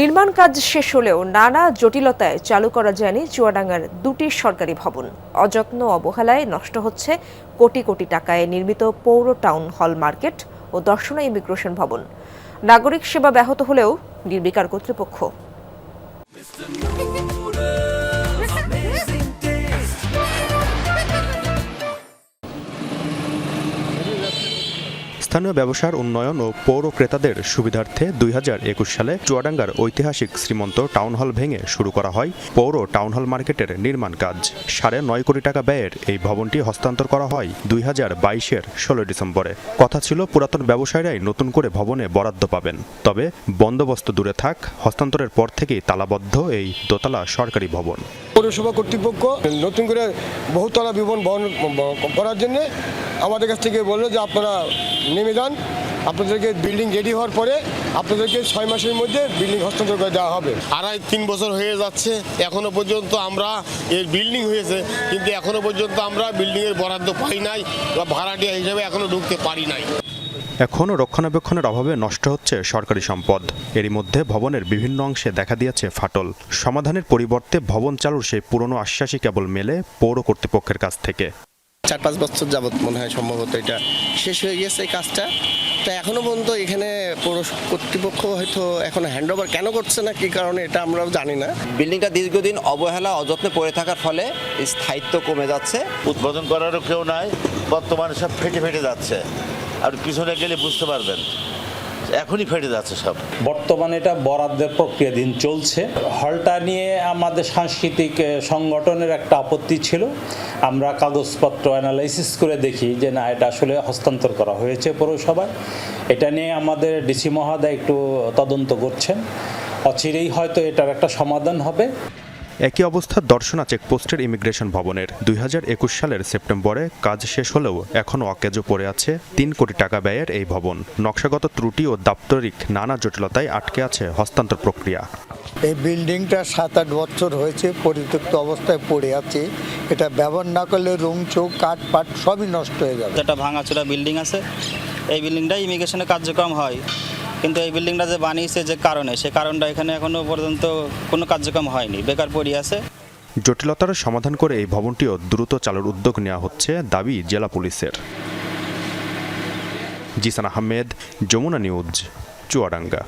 নির্মাণ কাজ শেষ হলেও নানা জটিলতায় চালু করা যায়নি চুয়াডাঙ্গার দুটি সরকারি ভবন। অযত্ন অবহেলায় নষ্ট হচ্ছে কোটি কোটি টাকায় নির্মিত পৌর টাউন হল মার্কেট ও দর্শনা ইমিগ্রেশন ভবন। নাগরিক সেবা ব্যাহত হলেও নির্বিকার কর্তৃপক্ষ। স্থানীয় ব্যবসার উন্নয়ন ও পৌর ক্রেতাদের সুবিধার্থে দুই হাজার একুশ সালে চুয়াডাঙ্গার ঐতিহাসিক শ্রীমন্ত টাউন হল ভেঙে শুরু করা হয় পৌর টাউন হল মার্কেটের নির্মাণ কাজ। সাড়ে নয় কোটি টাকা ব্যয়ের এই ভবনটি হস্তান্তর করা হয় দুই হাজার বাইশের ষোলো ডিসেম্বরে। কথা ছিল, পুরাতন ব্যবসায়ীরাই নতুন করে ভবনে বরাদ্দ পাবেন। তবে বন্দোবস্ত দূরে থাক, হস্তান্তরের পর থেকেই তালাবদ্ধ এই দোতলা সরকারি ভবন। পৌরসভা কর্তৃপক্ষ নতুন করে বহুতলা বিবরণ বহন করার জন্য আমাদের কাছ থেকে বলল যে আপনারা নেমে যান আপনাদেরকে বিল্ডিং রেডি হওয়ার পরে আপনাদেরকে ছয় মাসের মধ্যে বিল্ডিং হস্তান্তর করে দেওয়া হবে। আড়াই তিন বছর হয়ে যাচ্ছে এখনও পর্যন্ত আমরা এর বিল্ডিং হয়েছে কিন্তু এখনও পর্যন্ত আমরা বিল্ডিংয়ের বরাদ্দ পাই নাই বা ভাড়াটিয়া হিসেবে এখনও ঢুকতে পারি নাই। এখনও রক্ষণাবেক্ষণের অভাবে নষ্ট হচ্ছে সরকারি সম্পদ। এরই মধ্যে ভবনের বিভিন্ন অংশে দেখা দিয়েছে ফাটল। সমাধানের পরিবর্তে ভবন চালুর সেই পুরনো আশ্বাসই কেবল মেলে পৌর কর্তৃপক্ষের কাছ থেকে। চার পাঁচ বছর যাবৎ মনে হয় সম্ভবত এটা শেষ হয়ে গেছে এই কাজটা। তো এখনও পর্যন্ত এখানে পৌর কর্তৃপক্ষ হয়তো এখন হ্যান্ডওভার কেন করছে না কি কারণে এটা আমরাও জানি না। বিল্ডিংটা দীর্ঘদিন অবহেলা অযত্নে পড়ে থাকার ফলে স্থায়িত্ব কমে যাচ্ছে। উদ্বোধন করারও কেউ নাই বর্তমানে সব ফেটে ফেটে যাচ্ছে। আর পিছনে গেলে বুঝতে পারবেন। এখনই ফেটে যাচ্ছে সব। বর্তমানে এটা বরাদ্দের প্রক্রিয়াধীন চলছে। হলটা নিয়ে আমাদের সাংস্কৃতিক সংগঠনের একটা আপত্তি ছিল। আমরা কাগজপত্র অ্যানালাইসিস করে দেখি যে না, এটা আসলে হস্তান্তর করা হয়েছে পৌরসভায়। এটা নিয়ে আমাদের ডিসি মহোদয় একটু তদন্ত করছেন। অচিরেই হয়তো এটার একটা সমাধান হবে। একই অবস্থা দর্শনা চেকপোস্টের ইমিগ্রেশন ভবনের। দুই হাজার একুশ সালের সেপ্টেম্বরে কাজ শেষ হলেও এখনও অকেজো পড়ে আছে তিন কোটি টাকা ব্যয়ের এই ভবন। নকশাগত ত্রুটি ও দাপ্তরিক নানা জটিলতায় আটকে আছে হস্তান্তর প্রক্রিয়া। এই বিল্ডিংটা সাত আট বছর হয়েছে পরিত্যক্ত অবস্থায় পড়ে আছে। এটা ব্যবহার না করলে রুম চোখ কাঠ পাট সবই নষ্ট হয়ে যাবে। একটা ভাঙাচোরা বিল্ডিং আছে এই বিল্ডিংটা ইমিগ্রেশনে কার্যক্রম হয়। কিন্তু এই বিল্ডিংটা যে বানিয়েছে যে কারণে, সে কারণটা এখানে এখনও পর্যন্ত কোনো কার্যক্রম হয়নি, বেকার পড়ে আছে। জটিলতার সমাধান করে এই ভবনটিও দ্রুত চালুর উদ্যোগ নেওয়া হচ্ছে দাবি জেলা পুলিশের। জিসান আহমেদ, যমুনা নিউজ, চুয়াডাঙ্গা।